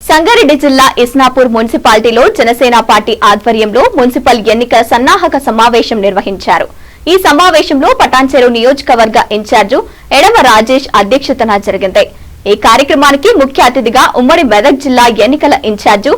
సంగారెడ్డి జిల్లా ఇస్నాపూర్ మున్సిపాలిటీలో జనసేన పార్టీ ఆధ్వర్యంలో మున్సిపల్ ఎన్నికల సన్నాహక సమావేశం నిర్వహించారు. ఈ సమావేశంలో పటాన్చెరు నియోజకవర్గ ఇన్ఛార్జు ఎడమ రాజేష్ అధ్యక్షతన జరిగింది. ఈ కార్యక్రమానికి ముఖ్య అతిథిగా ఉమ్మడి మెదక్ జిల్లా ఎన్నికల ఇన్ఛార్జు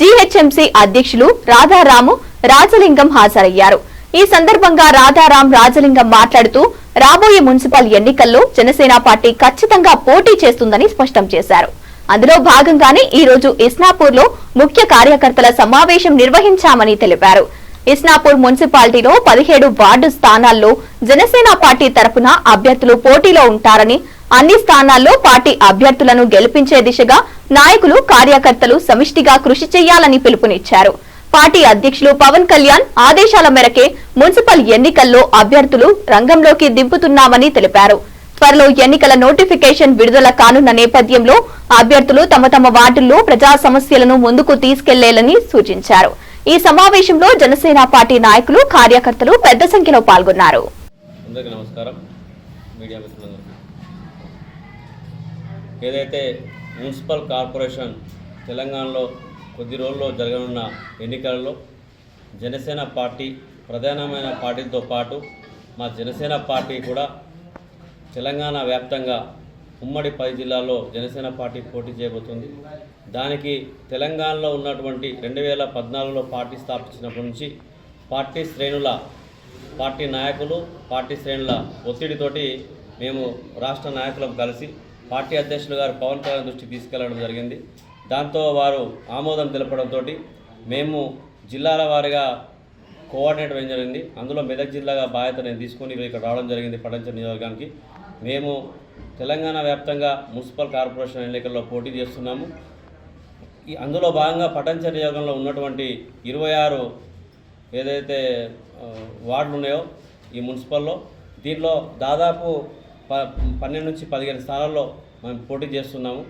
జీహెచ్ఎంసీ అధ్యక్షులు రాధారాము రాజలింగం హాజరయ్యారు. ఈ సందర్భంగా రాధారాం రాజలింగం మాట్లాడుతూ రాబోయే మున్సిపల్ ఎన్నికల్లో జనసేన పార్టీ ఖచ్చితంగా పోటీ చేస్తుందని స్పష్టం చేశారు. అందులో భాగంగానే ఈ రోజు ఇస్నాపూర్లో ముఖ్య కార్యకర్తల సమావేశం నిర్వహించామని తెలిపారు. ఇస్నాపూర్ మున్సిపాలిటీలో పదిహేడు వార్డు స్థానాల్లో జనసేన పార్టీ తరపున అభ్యర్థులు పోటీలో ఉంటారని అన్ని స్థానాల్లో పార్టీ అభ్యర్థులను గెలిపించే దిశగా నాయకులు కార్యకర్తలు సమిష్టిగా కృషి చేయాలని పిలుపునిచ్చారు. పార్టీ అధ్యక్షులు పవన్ కళ్యాణ్ ఆదేశాల మేరకే మున్సిపల్ ఎన్నికల్లో అభ్యర్థులు రంగంలోకి దింపుతున్నామని తెలిపారు. త్వరలో ఎన్నికల నోటిఫికేషన్ విడుదల కానున్న నేపథ్యంలో అభ్యర్థులు తమ తమ వార్డుల్లో ప్రజా సమస్యలను ముందుకు తీసుకెళ్ళేలని సూచించారు. ఈ సమావేశంలో జనసేన పార్టీ నాయకులు కార్యకర్తలు పెద్ద సంఖ్యలో పాల్గొన్నారు. ఏదైతే మున్సిపల్ కార్పొరేషన్ తెలంగాణలో కొద్ది రోజుల్లో జరగనున్న ఎన్నికలలో జనసేన పార్టీ ప్రధానమైన పార్టీలతో పాటు మా జనసేన పార్టీ కూడా తెలంగాణ వ్యాప్తంగా ఉమ్మడి పది జిల్లాల్లో జనసేన పార్టీ పోటీ చేయబోతుంది. దానికి తెలంగాణలో ఉన్నటువంటి రెండు వేల పద్నాలుగులో పార్టీ స్థాపించినప్పటి నుంచి పార్టీ శ్రేణుల పార్టీ నాయకులు పార్టీ శ్రేణుల ఒత్తిడితోటి మేము రాష్ట్ర నాయకులం కలిసి పార్టీ అధ్యక్షులు గారు పవన్ కళ్యాణ్ దృష్టికి తీసుకెళ్ళడం జరిగింది. దాంతో వారు ఆమోదం తెలపడంతో మేము జిల్లాల వారిగా కోఆర్డినేట్ వేయడం జరిగింది. అందులో మెదక్ జిల్లాగా బాధ్యత నేను తీసుకొని ఇక్కడ రావడం జరిగింది పటంచ నియోజకవర్గానికి. మేము తెలంగాణ వ్యాప్తంగా మున్సిపల్ కార్పొరేషన్ ఎన్నికల్లో పోటీ చేస్తున్నాము. ఈ అందులో భాగంగా పటంచ నియోజకంలో ఉన్నటువంటి ఇరవై ఆరు ఏదైతే వార్డులు ఉన్నాయో ఈ మున్సిపల్లో దీనిలో దాదాపు ప పన్నెండు నుంచి పదిహేను స్థానాల్లో మేము పోటీ చేస్తున్నాము.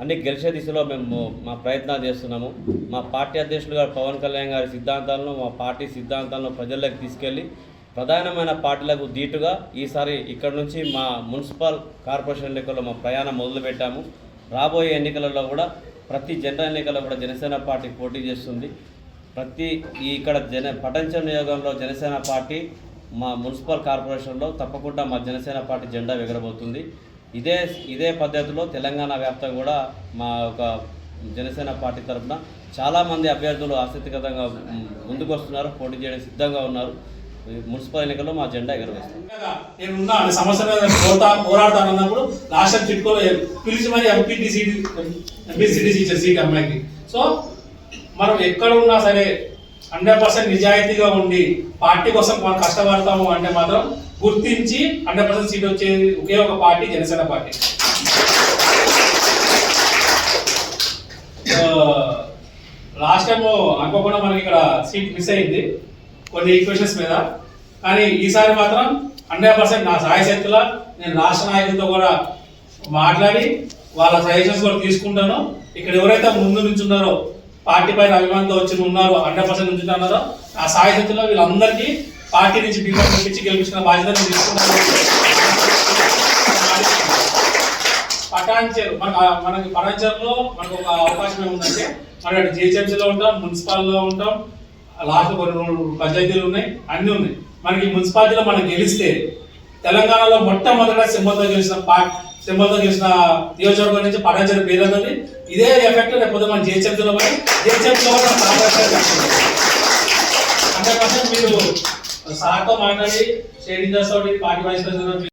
అన్ని గెలిచే దిశలో మేము మా ప్రయత్నాలు చేస్తున్నాము. మా పార్టీ అధ్యక్షులు గారు పవన్ కళ్యాణ్ గారి సిద్ధాంతాలను మా పార్టీ సిద్ధాంతాలను ప్రజల్లోకి తీసుకెళ్ళి ప్రధానమైన పార్టీలకు ధీటుగా ఈసారి ఇక్కడ నుంచి మా మున్సిపల్ కార్పొరేషన్ ఎన్నికల్లో మా ప్రయాణం మొదలుపెట్టాము. రాబోయే ఎన్నికలలో కూడా ప్రతి జనరల్ ఎన్నికల్లో కూడా జనసేన పార్టీ పోటీ చేస్తుంది. ప్రతి ఈ ఇక్కడ జన పటంచ నియోగంలో జనసేన పార్టీ మా మున్సిపల్ కార్పొరేషన్లో తప్పకుండా మా జనసేన పార్టీ జెండా ఎగరబోతుంది ఇదే ఇదే పద్ధతిలో తెలంగాణ వ్యాప్తంగా కూడా మా ఒక జనసేన పార్టీ తరఫున చాలామంది అభ్యర్థులు ఆసక్తిగతంగా ముందుకు వస్తున్నారు పోటీ చేయడానికి సిద్ధంగా ఉన్నారు. మున్సిపల్ ఎన్నికల్లో మా జెండా ఎగరవేస్తాం. కదా, నేను సమస్య మీద పోతా పోరాడతాను అన్నప్పుడు రాష్ట్రం చిట్టుకోలో పిలిచి మరి ఎంపీటీసీ సీట్ ఇచ్చారు సీట్ అమ్మాయికి. సో మనం ఎక్కడ ఉన్నా సరే హండ్రెడ్ పర్సెంట్ నిజాయితీగా ఉండి పార్టీ కోసం మనం కష్టపడతాము అంటే మాత్రం గుర్తించి హండ్రెడ్ పర్సెంట్ సీట్ వచ్చేది ఒకే ఒక party Janasena party. Last time అనుకోకుండా మనకి ఇక్కడ సీట్ మిస్ అయింది. కొన్ని ఈక్వేషన్స్ మీద. కానీ ఈసారి మాత్రం హండ్రెడ్ పర్సెంట్ నా సాయశక్తుల నేను రాష్ట్ర నాయకులతో కూడా మాట్లాడి వాళ్ళ సజెషన్స్ కూడా తీసుకుంటాను. ఇక్కడ ఎవరైతే ముందు నుంచి ఉన్నారో పార్టీ పైన అభిమానంతో వచ్చి ఉన్నారో హండ్రెడ్ పర్సెంట్ నుంచి ఉన్నారో ఆ సాయశక్తుల్లో వీళ్ళందరికీ పార్టీ నుంచి టికెట్ ఇప్పించి గెలిపించిన బాధ్యత నేను మన మనకి పటాన్చేరులో మనకు ఒక అవకాశం ఏముందంటే మనం అటు జిహెచ్ఎంసీలో ఉంటాం మున్సిపాల్లో ఉంటాం లాస్ట్ కొన్ని రెండు పంచాయతీలు ఉన్నాయి అన్నీ ఉన్నాయి. మనకి మున్సిపాలిటీలో మనం గెలిస్తే తెలంగాణలో మొట్టమొదట సింబల్తో గెలిచిన పార్ట్ సింబల్తో గెలిచిన నియోజకవర్గం నుంచి పటాన్చేరు పేరు అవుతుంది ఇదే ఎఫెక్ట్ లేకపోతే మన జిహెచ్ఎంసీలో పోయి జిహెచ్ఎంసీలో కూడా హండ్రెడ్ పర్సెంట్ మీరు సార్తో మాట్లాడి స్టేట్ ఇంజర్స్ తోటి పార్టీ వైస్ ప్రెసిడెంట్